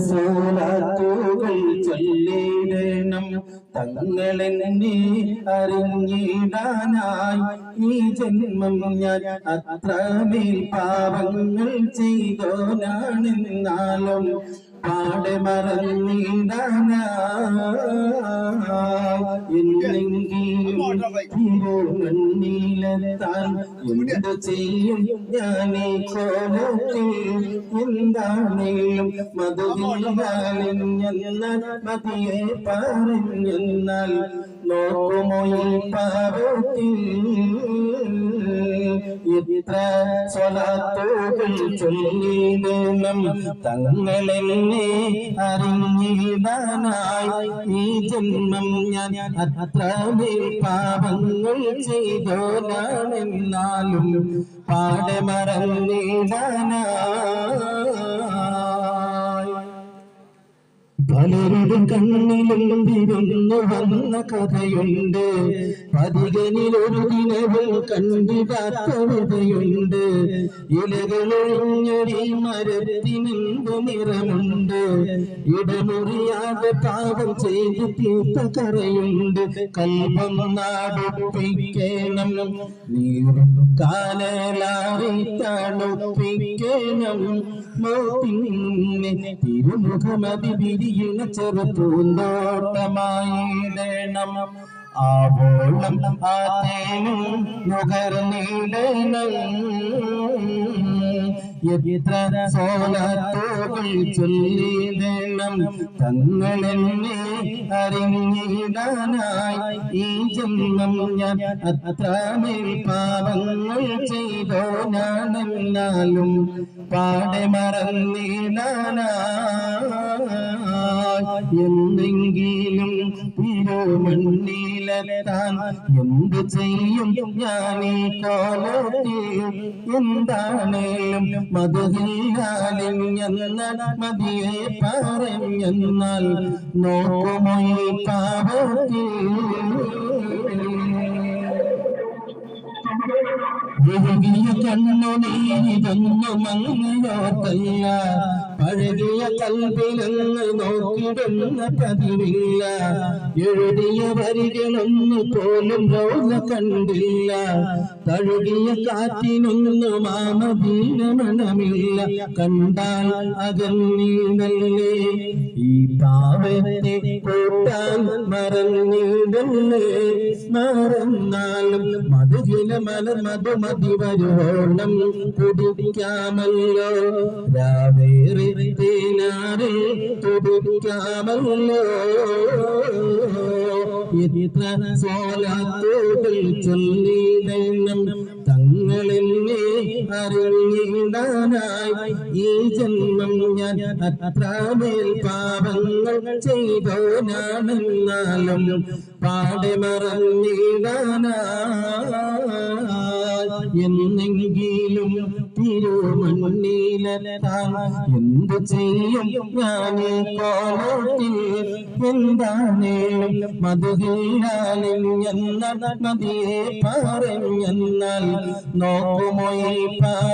സോലാത്തുകൾ ചൊല്ലിടണം. തങ്ങളെന്നെ അറിഞ്ഞിടാനായി ഈ ജന്മം ഞാൻ അത്രമേൽ പാപങ്ങൾ ചെയ്തോനാണെന്നാലും പാടെ മറന്നിടാനാണെങ്കിലെത്താൻ എന്ത് ചെയ്യും? ഞാനീ കോലത്തിൽ എന്താണേലും മധുവിൽ മതിയെ പറഞ്ഞെന്നാൽ നോക്കുമോ ഈ പാപത്തിൽ? എത്ര സ്വലാത്തുകൾ തങ്ങളെന്നെ അറിഞ്ഞിടാനായി ഈ ജന്മം ഞാൻ അത്രമേൽ പാപങ്ങൾ ചെയ്തോനാണെന്നാലും പാടെ മറന്നിടാനായി പലരുടെ കണ്ണിലും വിരുന്നു വന്ന കഥയുണ്ട്. പതികനിലൊരു ദിനവും കണ്ടിടാത്തവതയുണ്ട് ഇലകളൊഴിഞ്ഞൊരി മരത്തിനെന്ത് നിറമുണ്ട്. ഇടമുറിയാതെ പാപം ചെയ്ത് തീർത്ത കറയുണ്ട്. കൽപ്പം നാടുപ്പിക്കണം. നീറും മോത്തിനെ തിരുമുഖമതി വിരിയുന്ന ചെറുപ്പൂന്തോട്ടമായിടണം ആവോളം തേനും നുകർന്നിടണം എത്ര സോലത്തോകൾ ചൊല്ലിടണം. തങ്ങളെന്നെ അറിഞ്ഞിടാനായി. ഈ ജന്മം ഞാൻ അത്രമേൽ പാപങ്ങൾ ചെയ്തോ ഞാനെന്നാലും പാടെ മറന്നിടാനായി. എന്തെങ്കിലും തിരുമണ്ണിലെത്താൻ എന്ത് ചെയ്യും? ഞാൻ ഈ കാലത്തിൽ എന്താണേലും മധുഹില്ലാലിഞ്ഞെന്ന മതിയെ പറഞ്ഞെന്നാൽ നോക്കുമോ ഈ പാപത്തിൽ. ഒഴുകിയ തന്നു മങ്ങയോർത്തല്ല പഴകിയ കൽവിനങ്ങൾ നോക്കിടുന്ന പതിവില്ല എഴുതിയ വരികളൊന്നു പോലും റോല കണ്ടില്ല. തഴുകിയ കാറ്റിനൊന്നു മാമദീന മണമില്ല. കണ്ടാൽ അകന്നീടല്ലേ ഈ പാവത്തെ കൂട്ടാൻ മറന്നീടല്ലേ. മറന്നാലും മധുകില മല മധുമതി വരുവോണം കുടിക്കാമല്ലോ രാവേറെ തേനാറെ തുടിക്കാമല്ലോ. എത്ര സോലാത്തോകൾ ചൊല്ലിടണം തങ്ങളെന്നെ അറിഞ്ഞിടാനായി. ഈ ജന്മം ഞാൻ അത്രമേൽ പാപങ്ങൾ ചെയ്തോനാണെന്നാലും പാടെ മറന്നിടാനായി. എന്നെങ്കിലും തിരുമണ്ണിലെത്താൻ എന്ത് ചെയ്യും പറഞ്ഞെന്നാൽ നോക്കുമോ ഈ പാപത്തിൽ